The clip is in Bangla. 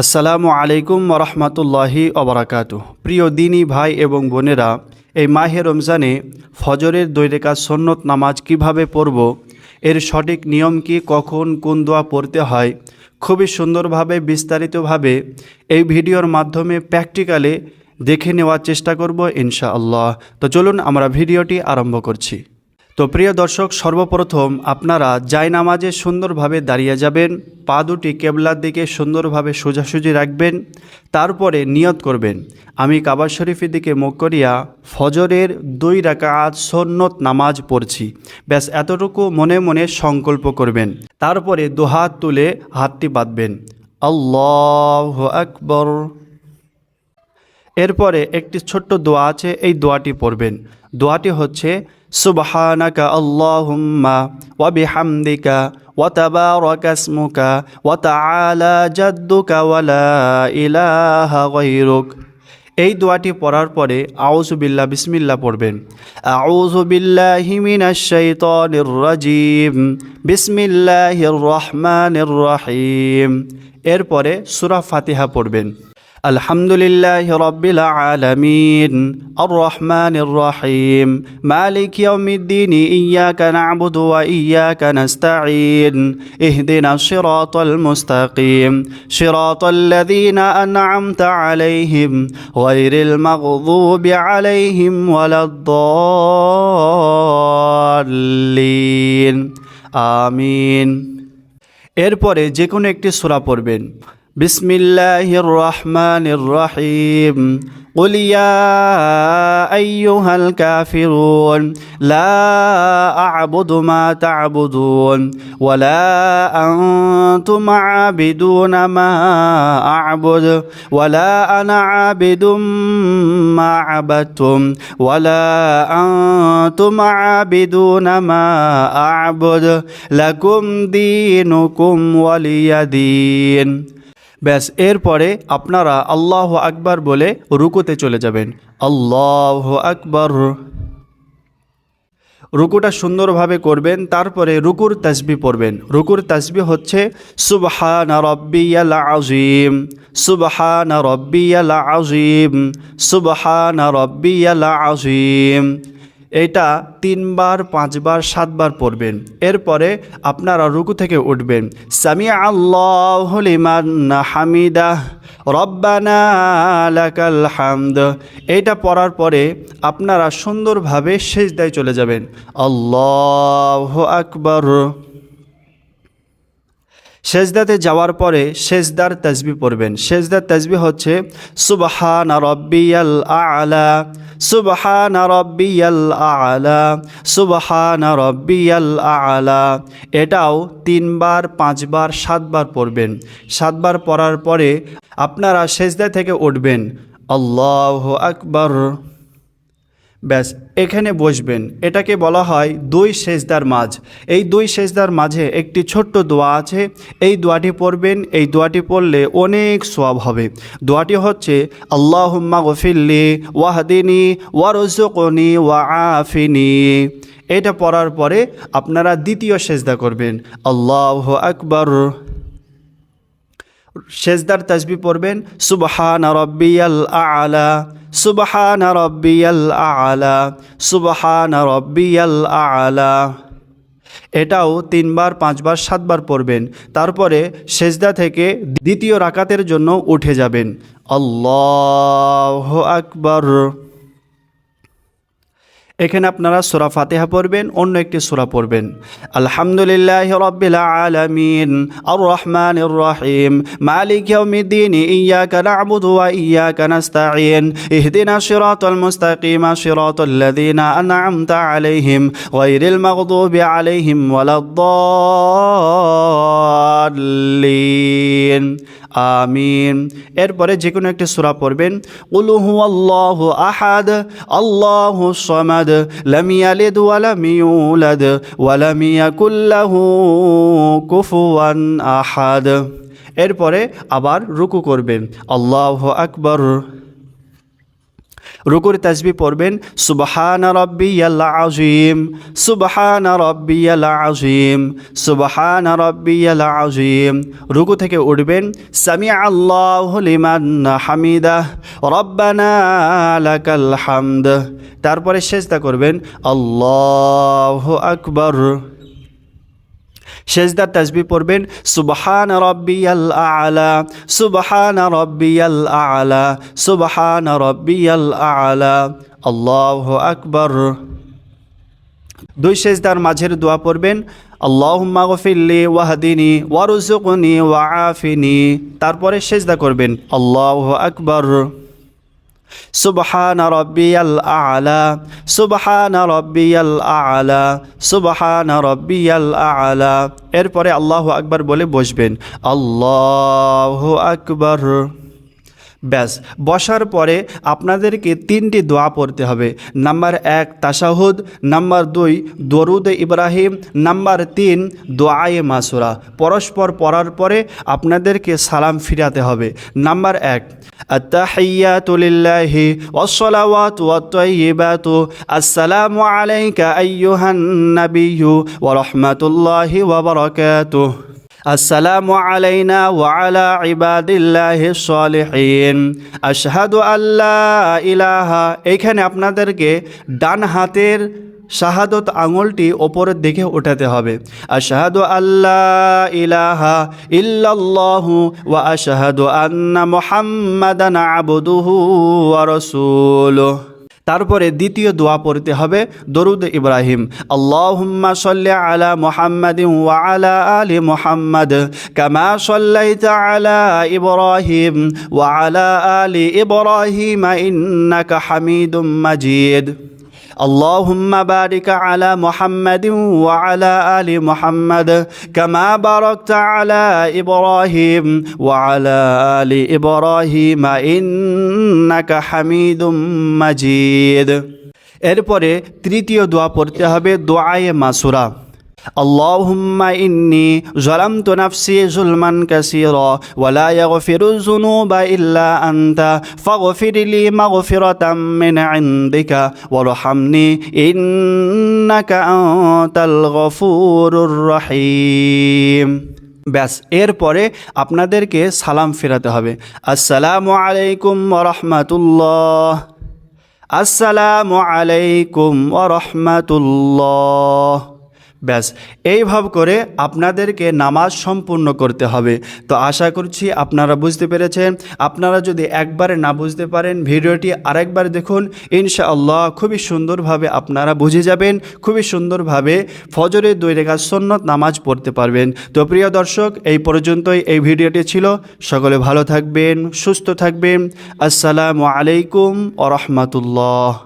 আসসালামু আলাইকুম রহমতুল্লাহি অবরাকাতু প্রিয় দিনী ভাই এবং বোনেরা, এই মাহে রমজানে ফজরের দৈরেকা সন্নত নামাজ কীভাবে পড়ব, এর সঠিক নিয়ম কি, কখন, কোন দোয়া পড়তে হয়, খুবই সুন্দরভাবে, বিস্তারিতভাবে এই ভিডিওর মাধ্যমে প্র্যাকটিক্যালে দেখে নেওয়ার চেষ্টা করব ইনশাআল্লাহ। তো চলুন আমরা ভিডিওটি আরম্ভ করছি। তো প্রিয় দর্শক, সর্বপ্রথম আপনারা জায় নামাজে সুন্দরভাবে দাঁড়িয়ে যাবেন, পা দুটি কেবলার দিকে সুন্দরভাবে সোজাসুজি রাখবেন, তারপরে নিয়ত করবেন। আমি কাবার শরীফের দিকে মুখ করিয়া ফজরের দুই রাকাত সন্নত নামাজ পড়ছি। ব্যাস, এতটুকু মনে মনে সংকল্প করবেন। তারপরে দুহাত তুলে হাতটি বাঁধবেন। আল্লাহ আকবর। এরপরে একটি ছোট্ট দোয়া আছে, এই দোয়াটি পড়বেন। দোয়াটি হচ্ছে ওয়া তাবারাকা ইসমুকা ওয়া তাআলা জাদ্দুকা ওয়া লা ইলাহা গায়রুক। এই দোয়াটি পড়ার পরে আউযু বিল্লাহ, বিসমিল্লাহ পড়বেন। আউযু বিল্লাহি মিনাশ শাইতানির রাজিম। বিসমিল্লাহির রহমানির রহিম। এরপরে সূরা ফাতিহা পড়বেন। الحمد لله رب العالمين الرحمن الرحيم مالك يوم الدين إياك نعبد وإياك نستعين اهدنا الصراط المستقيم صراط الذين أنعمت عليهم غير المغضوب عليهم ولا الضالين آمين এরপরে যে কোনো একটি সূরা পড়বেন بسم الله الرحمن الرحيم قل يا ايها الكافرون لا اعبد ما تعبدون ولا أنتم عابدون ما اعبد ولا أنا عابد ما عبدتم ولا أنتم عابدون ما اعبد لكم دينكم ولي دين ব্যাস, এরপরে আপনারা আল্লাহ আকবার বলে রুকুতে চলে যাবেন। আল্লাহ আকবার। রুকুটা সুন্দরভাবে করবেন, তারপরে রুকুর তাসবি পড়বেন। রুকুর তাসবি হচ্ছে, সুবহান রব্বিয়াল আজিম সুবহান রব্বিয়াল আজিম সুবহান রব্বিয়াল আজিম এটা তিনবার, পাঁচবার, সাতবার পড়বেন। এরপরে আপনারা রুকু থেকে উঠবেন। সামি আল্লাহ হামিদা রব্বানা হামদ। এইটা পড়ার পরে আপনারা সুন্দরভাবে সেজদায় চলে যাবেন। আল্লাহ আকবর। সেজদাতে যাওয়ার পরে সেজদার তাজবি পড়বেন। সেজদার তাজবি হচ্ছে, সুবহান রব্বিয়াল আলা। সুবহান রব্বিয়াল আলা, সুবহান রব্বিয়াল আলা। এটাও তিনবার, পাঁচবার, সাতবার পড়বেন। সাতবার পড়ার পরে আপনারা সেজদা থেকে উঠবেন। আল্লাহ আকবর। ব্যাস, এখানে বসবেন। এটাকে বলা হয় দুই সেজদার মাঝ। এই দুই সেজদার মাঝে একটি ছোট্ট দোয়া আছে। এই দোয়াটি পড়বেন। এই দোয়াটি পড়লে অনেক সোয়াব হবে। দোয়াটি হচ্ছে, আল্লাহুম্মা গফিল্লি ওয়াহদিনী ওয়ারজকনি ওয়া আফিনি এটা পড়ার পরে আপনারা দ্বিতীয় সেজদা করবেন। আল্লাহ আকবর। সেজদার তাসবি পড়বেন। সুবহান রব্বিয়াল আলা। সুবহান রব্বিয়াল আলা, সুবহান রব্বিয়াল আলা। এটাও তিনবার, পাঁচবার, সাতবার পড়বেন। তারপরে সেজদা থেকে দ্বিতীয় রাকাতের জন্য উঠে যাবেন। আল্লাহ আকবর। এখানে আপনারা সোরা ফাতেহা পড়বেন, অন্য একটি সোরা পড়বেন। আলহামদুলিল্লাহ রব্বিল আলামিন আর রহমান রহিম মালিক ইয়াউমিদ্দিন ইয়াকা না'বুদু ওয়া ইয়াকা নাস্তাঈন, ইহদিনা সিরাতাল মুস্তাকিম সিরাতাল লাযিনা আন'আমতা আলাইহিম গায়রিল মাগদুবি আলাইহিম ওয়ালাদ-দাল্লিন। আমিন। এরপরে যে কোনো একটি সূরা পড়বেন, কুল হুয়াল্লাহু আহাদ, আল্লাহু সামাদ লাম لم يلد ولم يولد ولم يكن له كفوا আহাদ। এরপরে আবার রুকু করবেন আল্লাহ আকবার। রুকুর তাসবি পড়বেন, সুবহান রব্বিয়াল আজিম সুবহান রব্বিয়াল আজিম সুবহান রব্বিয়াল আজিম রুকু থেকে উঠবেন সামি আল্লাহ লিমান হামিদা রব্বানা লাকাল হামদ। তারপরে সেজদা করবেন, আল্লাহ আকবর। সেজদার তাসবি পড়বেন, সুবহান রব্বিয়াল আলা, সুবহান রব্বিয়াল আলা, সুবহান রব্বিয়াল আলা, আল্লাহ আকবর। দুই সেজদার মাঝের দোয়া পড়বেন, আল্লাহুম্মা গফিরলি ওয়াহদিনি ওয়ারুজুকনি ওয়াআফিনি তারপরে সেজদা করবেন, আল্লাহু আকবর। সুবহান রব্বিয়াল আলা, সুবহান রব্বিয়াল আলা, সুবহান রব্বিয়াল আলা। এরপরে আল্লাহু আকবার বলে বসবেন, আল্লাহ আকবার। ব্যাস, বসার পরে আপনাদেরকে তিনটি দোয়া পড়তে হবে। নাম্বার এক তাসাহুদ নাম্বার দুই, দরুদ ইব্রাহিম। নাম্বার তিন, দোয়ায়ে মাসুরা। পরস্পর পড়ার পরে আপনাদেরকে সালাম ফিরাতে হবে। নাম্বার এক আত্তাহিয়াতুলিল্লাহি ওয়াসসালাওয়াতু আসসালামু আলাইকা আইয়ুহান নাবিয়্যু ওয়া রাহমাতুল্লাহি ওয়া বারাকাতুহু। السلام علينا وعلى عباد الله الصالحين أشهد أن لا إله এখানে আপনাদেরকে ডান হাতের শাহাদত আঙুলটি ওপরের দিকে ওঠাতে হবে আশাহাদু আল্লাহ ইলাহা ইল্লাল্লাহু ওয়া আশহাদু আন্না মুহাম্মাদান আবদুহু ওয়া রাসূলুহু তারপরে দ্বিতীয় দোয়া পড়তে হবে। দরুদ ইব্রাহিম, আল্লাহুম্মা সাল্লি আলা মুহাম্মাদিন ওয়া আলা মুহাম্মাদ কামা সাল্লাইতা আলা ইব্রাহিম ওয়া আলা আলি ইব্রাহিম ইন্নাকা হামিদুম মাজিদ। اللهم بارك على محمد وعلى ال محمد كما باركت على ابراهيم وعلى ال ابراهيم انك حميد مجيد এরপরে তৃতীয় দোয়া পড়তে হবে দোয়ায়ে মাসুরা اللهم إني ظلمت نفسي ظلما كثيرا ولا يغفر الذنوب إلا أنت فاغفر لي مغفرة من عندك وارحمني إنك أنت الغفور الرحيم ব্যাস এরপরে আপনাদেরকে সালাম ফেরাতে হবে আসসালামু আলাইকুম রহমতুল্লাহ আসসালামু আলাইকুম রহমতুল্লাহ ব্যাস এইভাবে করে আপনাদেরকে নামাজ সম্পূর্ণ করতে হবে। তো আশা করছি আপনারা বুঝতে পেরেছেন। আপনারা যদি একবারে না বুঝতে পারেন, ভিডিওটি আরেকবার দেখুন। ইনশাআল্লাহ খুবই সুন্দরভাবে আপনারা বুঝে যাবেন। খুবই সুন্দরভাবে ফজরের দুই রেখা সন্ন্যত নামাজ পড়তে পারবেন। তো প্রিয় দর্শক, এই পর্যন্তই এই ভিডিওটি ছিল। সকলে ভালো থাকবেন, সুস্থ থাকবেন। আসসালামু আলাইকুম ও রহমতুল্লাহ।